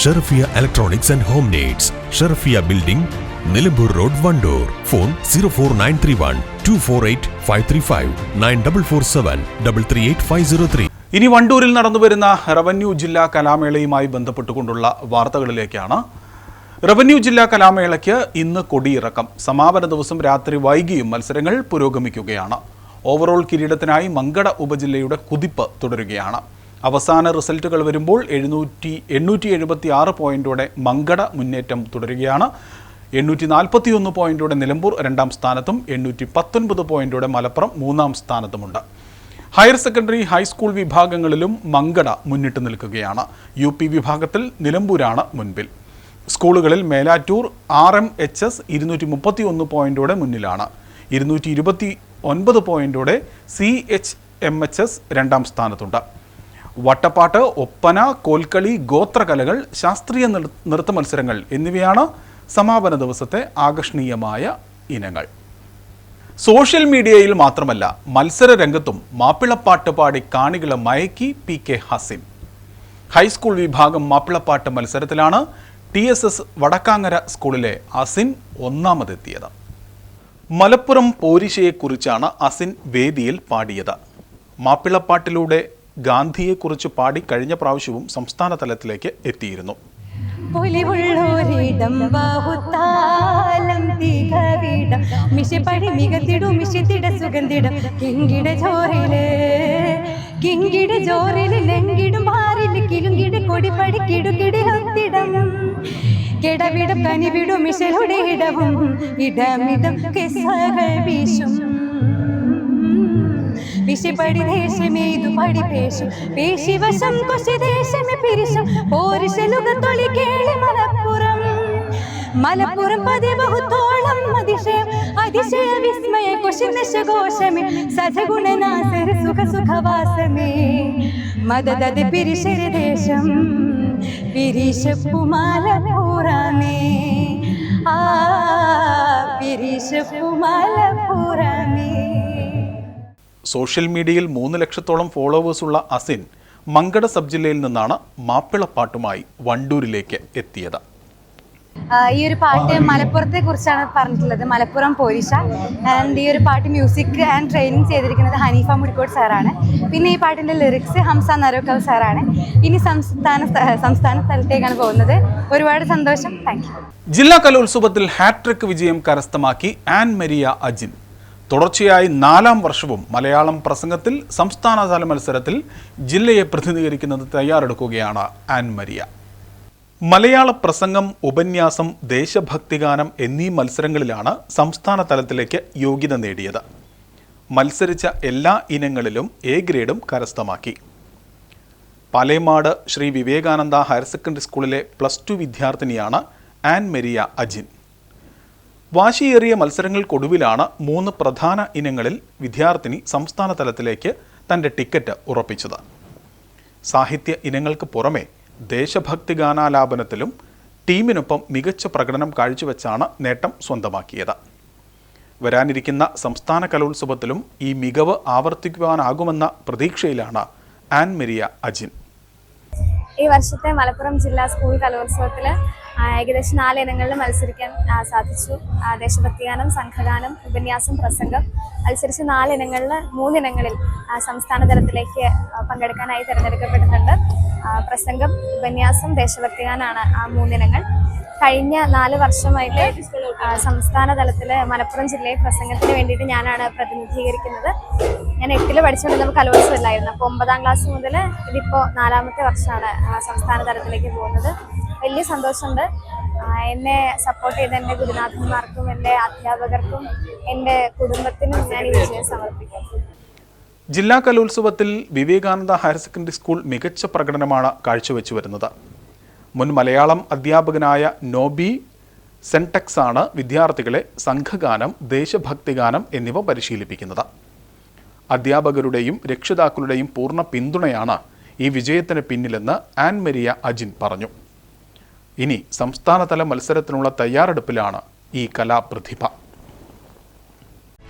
Sharafiya electronics and home needs Sharafiya building Nilambur road Wandoor. Phone zero four nine three one two four eight five three five nine double four seven double three eight five zero three ഇനി വണ്ടൂരിൽ നടന്നുവരുന്ന revenue ജില്ലാ കലാമേളയുമായി ബന്ധപ്പെട്ടുകൊണ്ടുള്ള വാർത്തകളിലേക്കാണ്. Revenue ജില്ലാ കലാമേളയ്ക്ക് ഇന്ന് കൊടിയിറക്കം. സമാപന ദിവസം രാത്രി വൈകിയും മത്സരങ്ങൾ പുരോഗമിക്കുകയാണ്. ഓവറോൾ കിരീടത്തിനായി മങ്കട ഉപജില്ലയുടെ കുതിപ്പ് തുടരുകയാണ്. അവസാന റിസൾട്ടുകൾ വരുമ്പോൾ എഴുന്നൂറ്റി എണ്ണൂറ്റി എഴുപത്തി ആറ് പോയിന്റോടെ മങ്കട മുന്നേറ്റം തുടരുകയാണ്. എണ്ണൂറ്റി നാൽപ്പത്തി ഒന്ന് പോയിന്റോടെ നിലമ്പൂർ രണ്ടാം സ്ഥാനത്തും എണ്ണൂറ്റി പത്തൊൻപത് പോയിന്റോടെ മലപ്പുറം മൂന്നാം സ്ഥാനത്തുമുണ്ട്. ഹയർ സെക്കൻഡറി ഹൈസ്കൂൾ വിഭാഗങ്ങളിലും മങ്കട മുന്നിട്ട് നിൽക്കുകയാണ്. യു പി വിഭാഗത്തിൽ നിലമ്പൂരാണ് മുൻപിൽ. സ്കൂളുകളിൽ Melattur R M H S ഇരുന്നൂറ്റി മുപ്പത്തി ഒന്ന് പോയിന്റോടെ മുന്നിലാണ്. ഇരുന്നൂറ്റി ഇരുപത്തി ഒൻപത് പോയിന്റോടെ C H M H S രണ്ടാം സ്ഥാനത്തുണ്ട്. വട്ടപ്പാട്ട് ഒപ്പന കോൽക്കളി ഗോത്രകലകൾ ശാസ്ത്രീയ നൃത്ത മത്സരങ്ങൾ എന്നിവയാണ് സമാപന ദിവസത്തെ ആകർഷണീയമായ ഇനങ്ങൾ. സോഷ്യൽ മീഡിയയിൽ മാത്രമല്ല മത്സര രംഗത്തും മാപ്പിളപ്പാട്ട് പാടി കാണികളെ മയക്കി പി കെ ഹസിൻ ഹൈസ്കൂൾ വിഭാഗം മാപ്പിളപ്പാട്ട് മത്സരത്തിലാണ് ടി എസ് എസ് വടക്കാങ്ങര സ്കൂളിലെ അസിൻ ഒന്നാമതെത്തിയത്. മലപ്പുറം പോരിശയെക്കുറിച്ചാണ് അസിൻ വേദിയിൽ പാടിയത്. മാപ്പിളപ്പാട്ടിലൂടെ ഗാന്ധിയെക്കുറിച്ച് പാടി കഴിഞ്ഞ പ്രാവശ്യവും സംസ്ഥാന തലത്തിലേക്ക് എത്തിയിരുന്നു കിങ്കിട കിടവിടം കനിവിടും ഇടവും. ഇടമിടം കിസകൾ വീശും. വിശിപടി ദേശമേതു പടി പേശും. പേശിവശം കൊശി ദേശമേ പിരിശം. പോരിശലുക തൊളി കേളി മലപ്പുറം. മലപ്പുറം പതിബഹുത്തോളം അതിശയം. അതിശയ വിസ്മയ കൊശി ദശഘോഷമേ സജഗുണനാസര സുഖ സുഖവാസമേ മദദത് പിരിശര ദേശം. പിരിശപ്പു മലപ്പുറമേ ആ പിരിശപ്പു മലപ്പുറമേ സോഷ്യൽ മീഡിയയിൽ മൂന്ന് ലക്ഷത്തോളം ഫോളോവേഴ്സുള്ള അസിൻ മങ്കട സബ് ജില്ലയിൽ നിന്നാണ് മാപ്പിളപ്പാട്ടുമായി വണ്ടൂരിലേക്ക് എത്തിയത്. ഈ ഒരു പാട്ട് മലപ്പുറത്തെ കുറിച്ചാണ് പറഞ്ഞിട്ടുള്ളത്. മലപ്പുറം പോലീഷ ആൻഡ് ഈ ഒരു പാട്ട് മ്യൂസിക് ആൻഡ് ട്രെയിനിങ് ചെയ്തിരിക്കുന്നത് ഹനീഫ മുടിക്കോട് സാറാണ് പിന്നെ ഈ പാട്ടിന്റെ ലിറിക്സ് ഹംസ നരോക്കൽ സാറാണ് ഇനി സംസ്ഥാന സംസ്ഥാന സ്ഥലത്തേക്കാണ് പോകുന്നത്. ഒരുപാട് സന്തോഷം. താങ്ക് യു ജില്ലാ കലോത്സവത്തിൽ ഹാട്രിക് വിജയം കരസ്ഥമാക്കി ആൻ മരിയ അജിൻ. തുടർച്ചയായി നാലാം വർഷവും മലയാളം പ്രസംഗത്തിൽ സംസ്ഥാനതല മത്സരത്തിൽ ജില്ലയെ പ്രതിനിധീകരിക്കുന്നത് തയ്യാറെടുക്കുകയാണ് ആൻ മരിയ. മലയാള പ്രസംഗം ഉപന്യാസം ദേശഭക്തിഗാനം എന്നീ മത്സരങ്ങളിലാണ് സംസ്ഥാന തലത്തിലേക്ക് യോഗ്യത നേടിയത്. മത്സരിച്ച എല്ലാ ഇനങ്ങളിലും എ ഗ്രേഡും കരസ്ഥമാക്കി. പാലേമാട് ശ്രീ വിവേകാനന്ദ ഹയർ സെക്കൻഡറി സ്കൂളിലെ പ്ലസ് ടു വിദ്യാർത്ഥിനിയാണ് ആൻ മെരിയ അജിൻ. വാശിയേറിയ മത്സരങ്ങൾക്കൊടുവിലാണ് മൂന്ന് പ്രധാന ഇനങ്ങളിൽ വിദ്യാർത്ഥിനി സംസ്ഥാന തലത്തിലേക്ക് തന്റെ ടിക്കറ്റ് ഉറപ്പിച്ചത്. സാഹിത്യ ഇനങ്ങൾക്ക് പുറമെ ദേശഭക്തി ഗാനാലാപനത്തിലും ടീമിനൊപ്പം മികച്ച പ്രകടനം കാഴ്ചവെച്ചാണ് നേട്ടം സ്വന്തമാക്കിയത്. വരാനിരിക്കുന്ന സംസ്ഥാന കലോത്സവത്തിലും ഈ മികവ് ആവർത്തിക്കുവാനാകുമെന്ന പ്രതീക്ഷയിലാണ് ആൻ മെരിയ അജിൻ. ഈ വർഷത്തെ മലപ്പുറം ജില്ലാ സ്കൂൾ കലോത്സവത്തിൽ ഏകദേശം നാല് ഇനങ്ങളിൽ മത്സരിക്കാൻ സാധിച്ചു. ദേശഭക്തിഗാനം സംഘഗാനം ഉപന്യാസം പ്രസംഗം മത്സരിച്ച നാല് ഇനങ്ങളിൽ മൂന്നിനങ്ങളിൽ സംസ്ഥാന തലത്തിലേക്ക് പങ്കെടുക്കാനായി തിരഞ്ഞെടുക്കപ്പെട്ടിട്ടുണ്ട് പ്രസംഗം ഉപന്യാസം ദേശഭക്തിഗാനാണ് ആ മൂന്നിനങ്ങൾ കഴിഞ്ഞ നാല് വർഷമായിട്ട് സംസ്ഥാന തലത്തിൽ മലപ്പുറം ജില്ലയിൽ പ്രസംഗത്തിന് വേണ്ടിയിട്ട് ഞാനാണ് പ്രതിനിധീകരിക്കുന്നത്. ഞാൻ എട്ടിൽ പഠിച്ചുകൊണ്ടിരുന്നപ്പോൾ കലോത്സവമില്ലായിരുന്നു. അപ്പോൾ ഒമ്പതാം ക്ലാസ് മുതൽ ഇതിപ്പോൾ നാലാമത്തെ വർഷമാണ് സംസ്ഥാന തലത്തിലേക്ക് പോകുന്നത്. വലിയ സന്തോഷമുണ്ട്. എന്നെ സപ്പോർട്ട് ചെയ്ത എന്റെ ഗുരുനാഥന്മാർക്കും എന്റെ അധ്യാപകർക്കും എന്റെ കുടുംബത്തിനും ഞാൻ ഈ വിജയം സമർപ്പിക്കും ജില്ലാ കലോത്സവത്തിൽ വിവേകാനന്ദ ഹയർ സെക്കൻഡറി സ്കൂൾ മികച്ച പ്രകടനമാണ് കാഴ്ചവെച്ചു വരുന്നത്. മുൻ മലയാളം അധ്യാപകനായ നോബി സെൻടെക്സ് ആണ് വിദ്യാർത്ഥികളെ സംഘഗാനം ദേശഭക്തിഗാനം എന്നിവ പരിശീലിപ്പിക്കുന്നത്. അധ്യാപകരുടെയും രക്ഷിതാക്കളുടെയും പൂർണ പിന്തുണയാണ് ഈ വിജയത്തിന് പിന്നിലെന്ന് ആൻ മരിയ അജിൻ പറഞ്ഞു. ഇനി സംസ്ഥാനതല മത്സരത്തിനുള്ള തയ്യാറെടുപ്പിലാണ് ഈ കലാപ്രതിഭ.